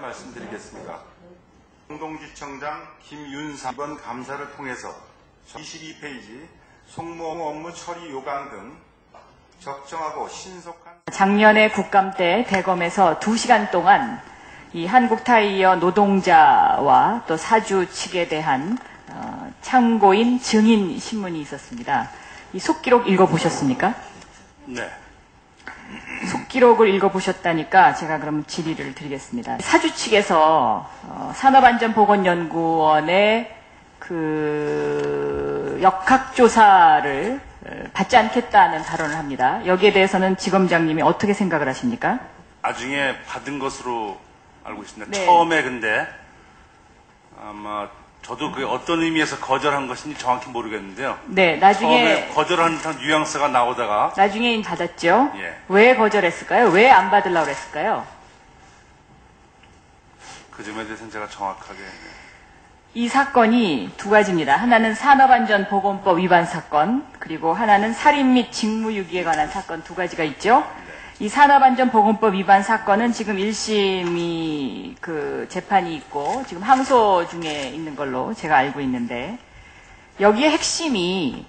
말씀드리겠습니다. 공동지청장 김윤삼 이번 감사를 통해서 22페이지 송모 업무 처리 요강 등 적정하고 신속한 작년에 국감 때 대검에서 2시간 동안 이 한국타이어 노동자와 또 사주 측에 대한 어, 참고인 증인 신문이 있었습니다. 이 속기록 읽어보셨습니까? 네. 속기록을 읽어보셨다니까 제가 그럼 질의를 드리겠습니다. 사주 측에서 어, 산업안전보건연구원의 그 역학조사를 어, 받지 않겠다는 발언을 합니다. 여기에 대해서는 지검장님이 어떻게 생각을 하십니까? 나중에 받은 것으로 알고 있습니다. 네. 처음에 근데 아마 저도 그게 어떤 의미에서 거절한 것인지 정확히 모르겠는데요. 네, 나중에 거절하는 듯한 뉘앙스가 나오다가 나중에 받았죠. 예. 왜 거절했을까요? 왜 안 받으려고 그랬을까요? 그 점에 대해서는 제가 정확하게 이 사건이 두 가지입니다. 하나는 산업안전보건법 위반 사건, 그리고 하나는 살인 및 직무유기에 관한 사건 두 가지가 있죠. 이 산업안전보건법 위반 사건은 지금 1심이 그 재판이 있고 지금 항소 중에 있는 걸로 제가 알고 있는데 여기에 핵심이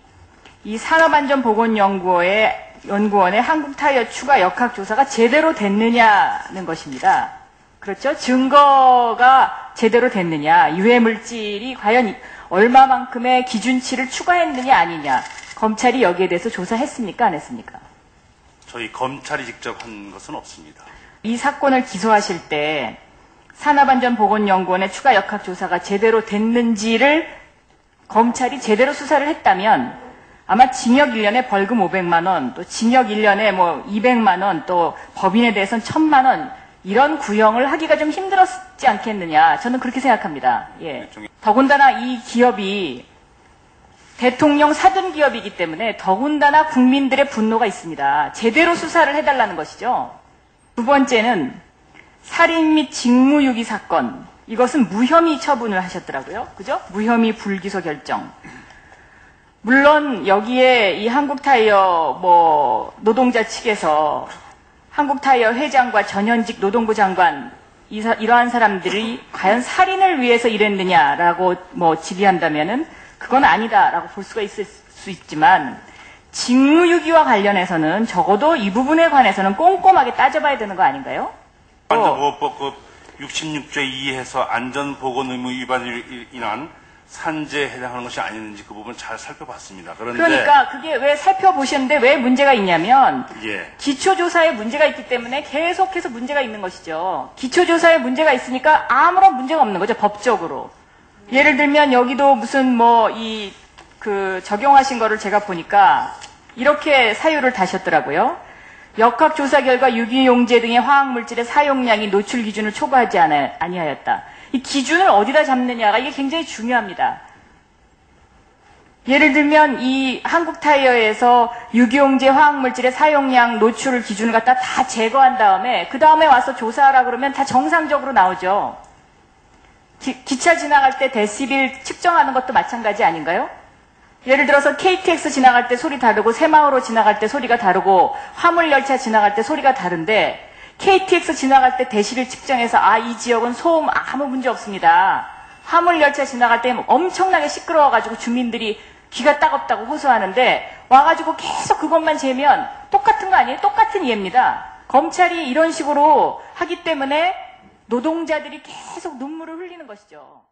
이 산업안전보건연구원의 연구원의 한국타이어 추가 역학조사가 제대로 됐느냐는 것입니다. 그렇죠? 증거가 제대로 됐느냐, 유해 물질이 과연 이- 얼마만큼의 기준치를 추가했느냐 아니냐, 검찰이 여기에 대해서 조사했습니까, 안 했습니까? 저희 검찰이 직접 한 것은 없습니다. 이 사건을 기소하실 때 산업안전보건연구원의 추가 역학조사가 제대로 됐는지를 검찰이 제대로 수사를 했다면 아마 징역 1년에 벌금 500만 원, 또 징역 1년에 뭐 200만 원, 또 법인에 대해서는 1000만 원 이런 구형을 하기가 좀 힘들었지 않겠느냐. 저는 그렇게 생각합니다. 예. 일종의- 더군다나 이 기업이 대통령 사둔 기업이기 때문에 더군다나 국민들의 분노가 있습니다. 제대로 수사를 해달라는 것이죠. 두 번째는 살인 및 직무유기 사건. 이것은 무혐의 처분을 하셨더라고요. 그죠? 무혐의 불기소 결정. 물론 여기에 이 한국타이어 뭐 노동자 측에서 한국타이어 회장과 전현직 노동부 장관 이러한 사람들이 과연 살인을 위해서 일했느냐라고 뭐 질의한다면은 그건 아니다라고 볼 수가 있을 수 있지만 직무유기와 관련해서는 적어도 이 부분에 관해서는 꼼꼼하게 따져봐야 되는 거 아닌가요? 안전보건법 그 66조에 의해서 안전보건 의무 위반으로 인한 산재에 해당하는 것이 아니는지 그 부분 잘 살펴봤습니다. 그런데 그러니까 그게 왜 살펴보셨는데 왜 문제가 있냐면 예, 기초조사에 문제가 있기 때문에 계속해서 문제가 있는 것이죠. 기초조사에 문제가 있으니까 아무런 문제가 없는 거죠, 법적으로. 예를 들면 여기도 무슨 뭐 이 그 적용하신 거를 제가 보니까 이렇게 사유를 다셨더라고요. 역학조사 결과 유기용제 등의 화학물질의 사용량이 노출 기준을 초과하지 않아, 아니하였다. 이 기준을 어디다 잡느냐가 이게 굉장히 중요합니다. 예를 들면 이 한국 타이어에서 유기용제 화학물질의 사용량 노출을 기준을 갖다 다 제거한 다음에 그 다음에 와서 조사하라 그러면 다 정상적으로 나오죠. 기, 차 지나갈 때 데시빌 측정하는 것도 마찬가지 아닌가요? 예를 들어서 KTX 지나갈 때 소리 다르고 새마을호 지나갈 때 소리가 다르고 화물열차 지나갈 때 소리가 다른데 KTX 지나갈 때 데시벨 측정해서 아 이 지역은 소음 아무 문제 없습니다. 화물열차 지나갈 때 엄청나게 시끄러워가지고 주민들이 귀가 따갑다고 호소하는데 와가지고 계속 그것만 재면 똑같은 거 아니에요? 똑같은 이해입니다. 검찰이 이런 식으로 하기 때문에 노동자들이 계속 눈물을 흘리는 것이죠.